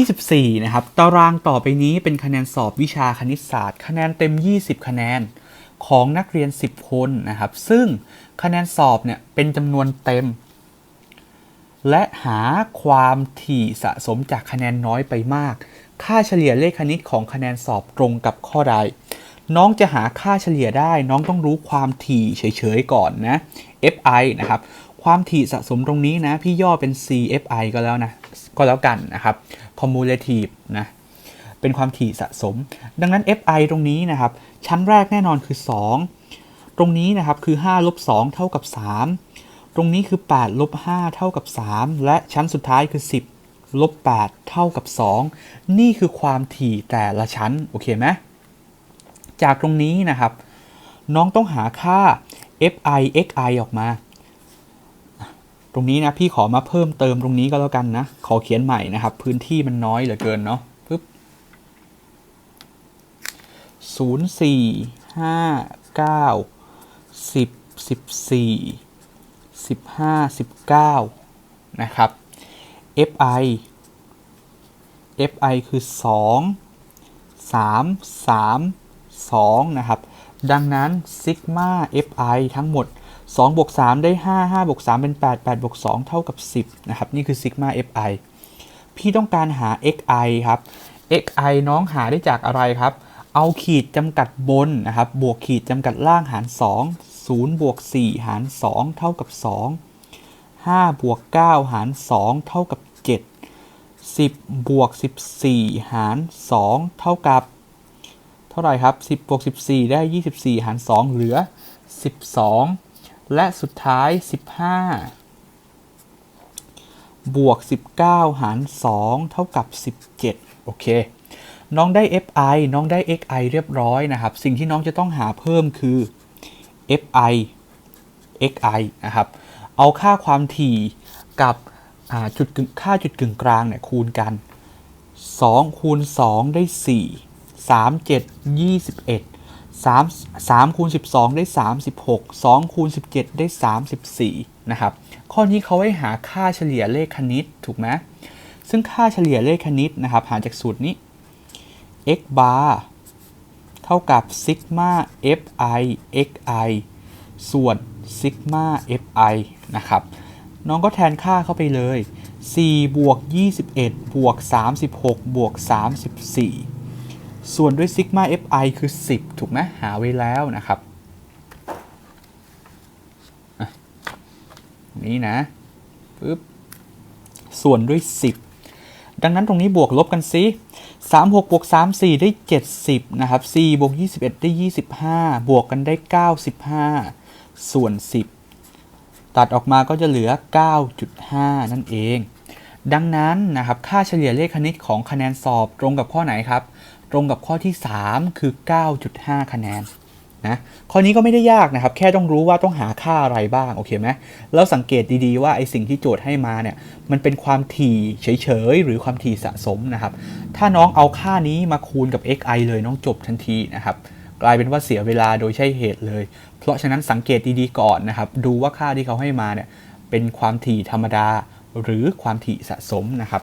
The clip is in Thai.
24 นะครับ ตารางต่อไปนี้เป็นคะแนนสอบวิชาคณิตศาสตร์ คะแนนเต็ม 20 คะแนนของนักเรียน 10 คนนะครับ ซึ่งคะแนนสอบเนี่ยเป็นจำนวนเต็ม และหาความถี่สะสมจากคะแนนน้อยไปมาก ค่าเฉลี่ยเลขคณิตของคะแนนสอบตรงกับข้อใด น้องจะหาค่าเฉลี่ยได้ น้องต้องรู้ความถี่เฉยๆก่อนนะ fi นะครับ ความถี่สะสมตรงนี้นะพี่ย่อเป็น cfi ก็แล้วนะ ก็แล้วกันนะครับ cumulative นะ เป็นความถี่สะสม ดังนั้น fi ตรงนี้นะครับ ชั้นแรกแน่นอนคือ 2 ตรงนี้นะครับคือ5ลบ2เท่ากับ 3 ตรงนี้คือ8ลบ5เท่ากับ 3 และชั้นสุดท้ายคือ 10ลบ8เท่ากับ 2 นี่คือความถี่แต่ละชั้น โอเคไหมจากตรงนี้นะครับ น้องต้องหาค่า fi xi ออกมา ตรงนี้นะพี่ขอมาเพิ่มเติมตรงนี้ก็แล้วกันนะ ขอเขียนใหม่นะครับ พื้นที่มันน้อยเหลือเกินเนาะปึ๊บศูนย์สี่ห้าเก้าสิบสิบสี่สิบห้าสิบเก้านะครับ fi fi คือสองสามสามสองนะครับ ดังนั้นซิกมา fi ทั้งหมด 2บวก3ได้ 5 5บวก3เป็น 8 8บวก2เท่ากับ 10 นะครับ นี่คือซิกมา fi พี่ต้องการหา xi ครับ xi น้องหาได้จากอะไรครับ เอาขีดจำกัดบนนะครับ บวกขีดจำกัดล่างหาร 2 0บวก4หาร 2 เท่ากับ 2 5บวก9หาร 2 เท่ากับ 7 10บวก14 หาร 2 เท่ากับ เท่าไหร่ครับ 10บวก14 ได้ 24 หาร 2 เหลือ 12 และสุดท้าย 15 บวก 19 หาร 2 เท่ากับ 17 โอเค น้องได้ fi น้องได้ xi เรียบร้อยนะครับ สิ่งที่น้องจะต้องหาเพิ่มคือ fi xi นะครับ เอาค่าความถี่กับจุดค่าจุดกึ่งกลางเนี่ยคูณกัน 2 คูณ 2 ได้ 4 3 7 21 3 3คูณ12 ได้ 36 2คูณ17 ได้ 34 นะครับ ข้อนี้เขาให้หาค่าเฉลี่ยเลขคณิตถูกไหมซึ่งค่าเฉลี่ยเลขคณิตนะครับ หาจากสูตรนี้ x bar เท่ากับซิกมา fi xi ส่วนซิกมา fi นะครับ น้องก็แทนค่าเข้าไปเลย 4 บวก 21 บวก 36 บวก 34 ส่วนด้วยซิกมา fi คือ 10 ถูกไหมหาไว้แล้วนะครับนี่นะปึ๊บส่วนด้วย 10 ดังนั้นตรงนี้บวกลบกันซิ3 6บวก3 4 ได้ 70 นะครับ4บวก21 ได้ 25 บวกกันได้ 95 ส่วน 10 ตัดออกมาก็จะเหลือ 9.5 นั่นเอง ดังนั้นนะครับค่าเฉลี่ยเลขคณิตของคะแนนสอบตรงกับข้อไหนครับ ตรงกับข้อที่ 3 คือ 9.5 คะแนนนะข้อนี้ก็ไม่ได้ยากนะครับ แค่ต้องรู้ว่าต้องหาค่าอะไรบ้าง โอเคไหมแล้วสังเกตดีๆว่าไอสิ่งที่โจทย์ให้มาเนี่ย มันเป็นความถี่เฉยๆ หรือความถี่สะสมนะครับ ถ้าน้องเอาค่านี้มาคูณกับ xi เลยน้องจบทันทีนะครับ กลายเป็นว่าเสียเวลาโดยใช่เหตุเลย เพราะฉะนั้นสังเกตดีๆก่อนนะครับ ดูว่าค่าที่เขาให้มาเนี่ย เป็นความถี่ธรรมดา หรือความถี่สะสมนะครับ